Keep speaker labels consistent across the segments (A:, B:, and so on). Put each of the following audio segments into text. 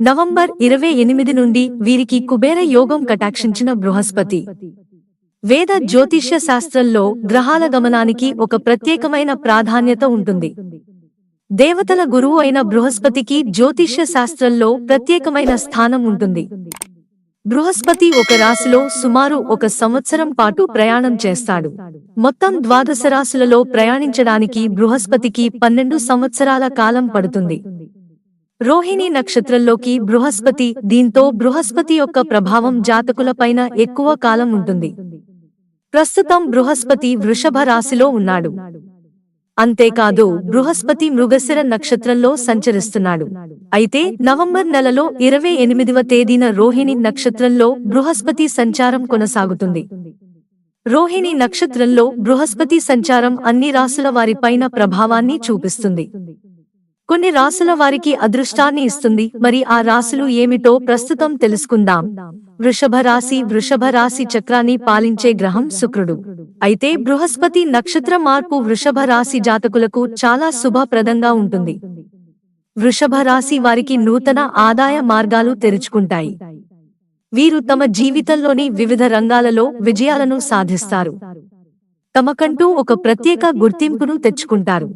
A: November ఇరవై ఎనిమిది నుండి వీరికి కుబేర యోగం కటాక్షించిన బృహస్పతి. వేద జ్యోతిష్య శాస్త్రంలో గ్రహాల గమనానికి ఒక ప్రత్యేకమైన ప్రాధాన్యత ఉంటుంది. దేవతల గురువు అయిన బృహస్పతికి జ్యోతిష్య శాస్త్రంలో ప్రత్యేకమైన స్థానం ఉంటుంది. బృహస్పతి ఒక రాశిలో సుమారు ఒక సంవత్సరం పాటు ప్రయాణం చేస్తాడు. మొత్తం ద్వాదశ రాశులలో ప్రయాణించడానికి బృహస్పతికి పన్నెండు సంవత్సరాల కాలం పడుతుంది. రోహిణి నక్షత్రంలోకి బృహస్పతి దీంతో బృహస్పతి యొక్క ప్రభావం జాతకులపైన ఎక్కువ కాలం ఉంటుంది. ప్రస్తుతం బృహస్పతి వృషభ రాశిలో ఉన్నాడు. అంతేకాదు బృహస్పతి మృగశిర నక్షత్రంలో సంచరిస్తున్నాడు. అయితే నవంబర్ నెలలో ఇరవై ఎనిమిదవ తేదీన రోహిణి నక్షత్రంలో బృహస్పతి సంచారం కొనసాగుతుంది. రోహిణి నక్షత్రంలో బృహస్పతి సంచారం అన్ని రాసుల వారిపైన ప్రభావాన్ని చూపిస్తుంది. కొన్ని రాసుల వారికి అదృష్టాన్ని ఇస్తుంది. మరి ఆ రాసులు ఏమిటో ప్రస్తుతం తెలుసుకుందాం. వృషభ రాశి వృషభ రాశి చక్రాన్ని పాలించే గ్రహం శుక్రుడు. అయితే బృహస్పతి నక్షత్ర మార్పు వృషభ రాశి జాతకులకు చాలా శుభప్రదంగా ఉంటుంది. వృషభ రాశి వారికి నూతన ఆదాయ మార్గాలు తెరుచుకుంటాయి. వీరు తమ జీవితంలోని వివిధ రంగాలలో విజయాలను సాధిస్తారు. తమకంటూ ఒక ప్రత్యేక గుర్తింపును తెచ్చుకుంటారు.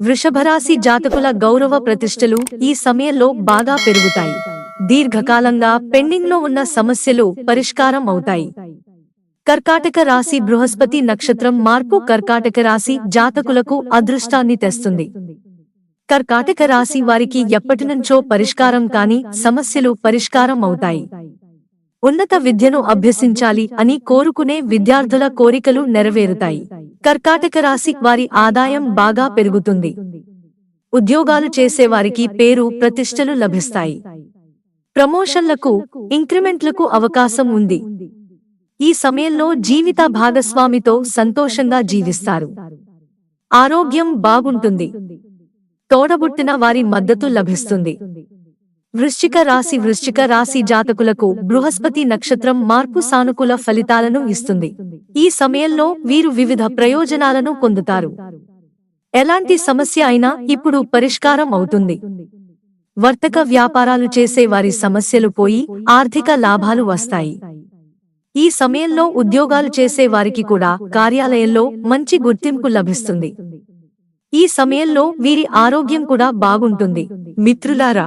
A: వృషభరాశి జాతకుల గౌరవ ప్రతిష్టలు ఈ సమయంలో బాగా పెరుగుతాయి. దీర్ఘకాలంగా పెండింగ్లో ఉన్న సమస్యలు పరిష్కారం అవుతాయి. కర్కాటక రాశి బృహస్పతి నక్షత్రం మార్పు కర్కాటక రాశి జాతకులకు అదృష్టాన్ని తెస్తుంది. కర్కాటక రాశి వారికి ఎప్పటినుంచో పరిష్కారం కాని సమస్యలు పరిష్కారం అవుతాయి. ఉన్నత విద్యను అభ్యసించాలి అని కోరుకునే విద్యార్థుల కోరికలు నెరవేరుతాయి. కర్కాటక రాశి వారి ఆదాయం బాగా పెరుగుతుంది. ఉద్యోగాలు చేసేవారికి పేరు ప్రతిష్టలు లభిస్తాయి. ప్రమోషన్లకు ఇంక్రిమెంట్లకు అవకాశం ఉంది. ఈ సమయంలో జీవిత భాగస్వామితో సంతోషంగా జీవిస్తారు. ఆరోగ్యం బాగుంటుంది. తోడబుట్టిన వారి మద్దతు లభిస్తుంది. వృశ్చిక రాశి వృశ్చిక రాశి జాతకులకు బృహస్పతి నక్షత్రం మార్పు సానుకూల ఫలితాలను ఇస్తుంది. ఈ సమయంలో వీరు వివిధ ప్రయోజనాలను పొందుతారు. ఎలాంటి సమస్య అయినా ఇప్పుడు పరిష్కారం అవుతుంది. వర్తక వ్యాపారాలు చేసే వారి సమస్యలు పోయి ఆర్థిక లాభాలు వస్తాయి. ఈ సమయంలో ఉద్యోగాలు చేసే వారికి కూడా కార్యాలయంలో మంచి గుర్తింపు లభిస్తుంది. ఈ సమయంలో వీరి ఆరోగ్యం కూడా బాగుంటుంది. మిత్రులారా